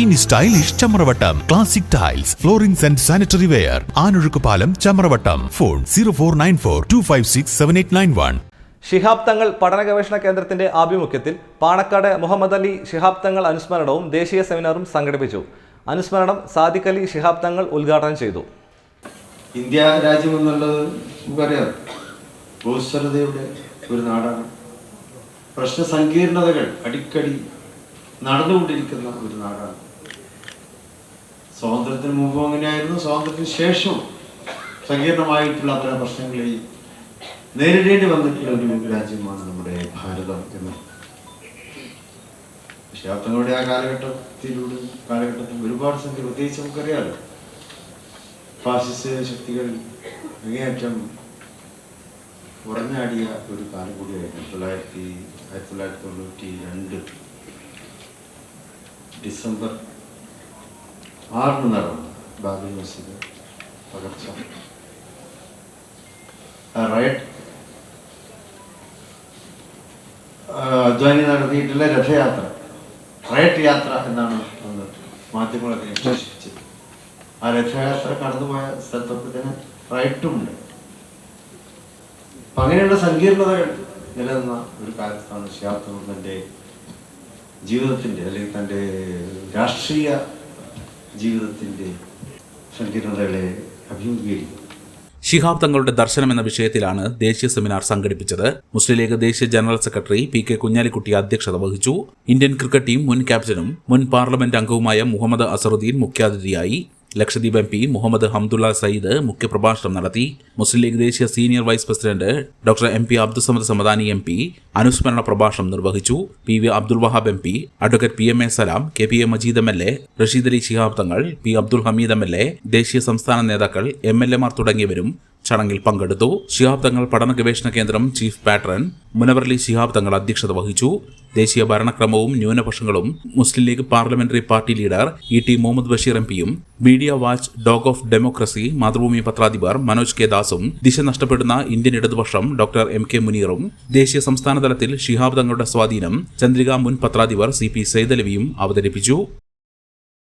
ഇനി stylish Chamravattam. Classic tiles floorings and sanitary ware Anozhukkupalam Chamravattam. Phone zero four nine four two five six seven eight nine one Shihab Thangal പഠന ഗവേഷണ കേന്ദ്രത്തിന്റെ ആഭിമുഖ്യത്തിൽ പാണക്കാട് മുഹമ്മദ് അലി ഷിഹാബ് തങ്ങൾ അനുസ്മരണവും ദേശീയ സെമിനാറും സംഘടിപ്പിച്ചു. അനുസ്മരണം സാദിഖ് അലി ഷിഹാബ് തങ്ങൾ ഉദ്ഘാടനം ചെയ്തു. ഇന്ത്യ രാജ്യം എന്നുള്ളത് നമുക്കറിയാം. ഭൂസ്വരതയുടെ ഒരു നാടാണ്. പ്രശ്ന സങ്കീർണതകൾ അടിക്കടി നടന്നുകൊണ്ടിരിക്കുന്ന ഒരു നാടാണ്. സ്വാതന്ത്ര്യത്തിന് മുമ്പും അങ്ങനെയായിരുന്നു. സ്വാതന്ത്ര്യത്തിന് ശേഷവും സങ്കീർണമായിട്ടുള്ള അത്തരം പ്രശ്നങ്ങളെയും നേരിടേണ്ടി വന്നിട്ടുള്ള ഒരു രാജ്യമാണ് നമ്മുടെ ഭാരതം എന്ന്. ശാബ്ദങ്ങളുടെ ആ കാലഘട്ടത്തിലൂടെ കാലഘട്ടത്തിൽ ഒരുപാട് സംഖ്യ പ്രത്യേകിച്ച് നമുക്കറിയാലോ. ഫാസിസ്റ്റ് ശക്തികൾ അങ്ങേയറ്റം ഉറഞ്ഞാടിയ ഒരു കാലം കൂടിയായിരുന്നു. തൊള്ളായിരത്തി ആയിരത്തി തൊള്ളായിരത്തി തൊണ്ണൂറ്റി രണ്ട്. ഡിസംബർ ആറിന് നടന്നു ബാബി മസ്ജിദ് പകർച്ച ആ, അദ്വാനി നടത്തിയിട്ടുള്ള രഥയാത്ര റയറ്റ് യാത്ര എന്നാണ് അന്ന് മാധ്യമങ്ങളൊക്കെ വിശേഷിപ്പിച്ചത്. ആ രഥയാത്ര കടന്നുപോയ സ്ഥലത്തൊക്കെ തന്നെ റൈറ്റുമുണ്ട് അപ്പൊ അങ്ങനെയുള്ള സങ്കീർണതകൾ നിലനിന്ന ഒരു കാലത്താണ് ശാസ്ത്രം തന്റെ ജീവിതത്തിന്റെ അല്ലെങ്കിൽ തന്റെ രാഷ്ട്രീയ ജീവിതത്തിന്റെ സങ്കീർണതകളെ അഭിമുഖീകരിക്കും. ശിഹാബ് തങ്ങളുടെ ദർശനം എന്ന വിഷയത്തിലാണ് ദേശീയ സെമിനാർ സംഘടിപ്പിച്ചത്. മുസ്ലിം ലീഗ് ദേശീയ general secretary P K Kunhalikutty അധ്യക്ഷത വഹിച്ചു. ഇന്ത്യൻ ക്രിക്കറ്റ് ടീം മുൻ ക്യാപ്റ്റനും മുൻ പാർലമെന്റ് അംഗവുമായ മുഹമ്മദ് അസറുദ്ദീൻ മുഖ്യാതിഥിയായി ലക്ഷദ്വീപ് എം പി മുഹമ്മദ് ഹംദുള്ള സയ്യിദ് മുഖ്യപ്രഭാഷണം നടത്തി. മുസ്ലിം ലീഗ് ദേശീയ senior vice president doctor M P Abdussamad Samadani M P അനുസ്മരണ പ്രഭാഷണം നിർവഹിച്ചു. P V Abdul Wahab M P advocate P M A Salam K P A Majeed M L A Rasheed Ali Shihab Thangal P Abdul Hameed M L A ദേശീയ സംസ്ഥാന നേതാക്കൾ M L എമാർ തുടങ്ങിയവരും ചടങ്ങിൽ പങ്കെടുത്തു. ശിഹാബ് തങ്ങൾ പഠന ഗവേഷണ കേന്ദ്രം ചീഫ് പാട്രൺ മുനവർലി ശിഹാബ് തങ്ങൾ അധ്യക്ഷത വഹിച്ചു. ദേശീയ ഭരണക്രമവും ന്യൂനപക്ഷങ്ങളും Muslim League parliamentary party leader E T Muhammad Basheer M പിയും media watchdog of democracy Mathrubhumi പത്രാധിപർ Manoj K ദാസും ദിശ നഷ്ടപ്പെടുന്ന ഇന്ത്യൻ ഇടതുപക്ഷം ഡോക്ടർ എം കെ മുനീറും ദേശീയ സംസ്ഥാന തലത്തിൽ ശിഹാബ് തങ്ങളുടെ സ്വാധീനം ചന്ദ്രിക മുൻ പത്രാധിപർ സി പി സൈതലവിയും അവതരിപ്പിച്ചു.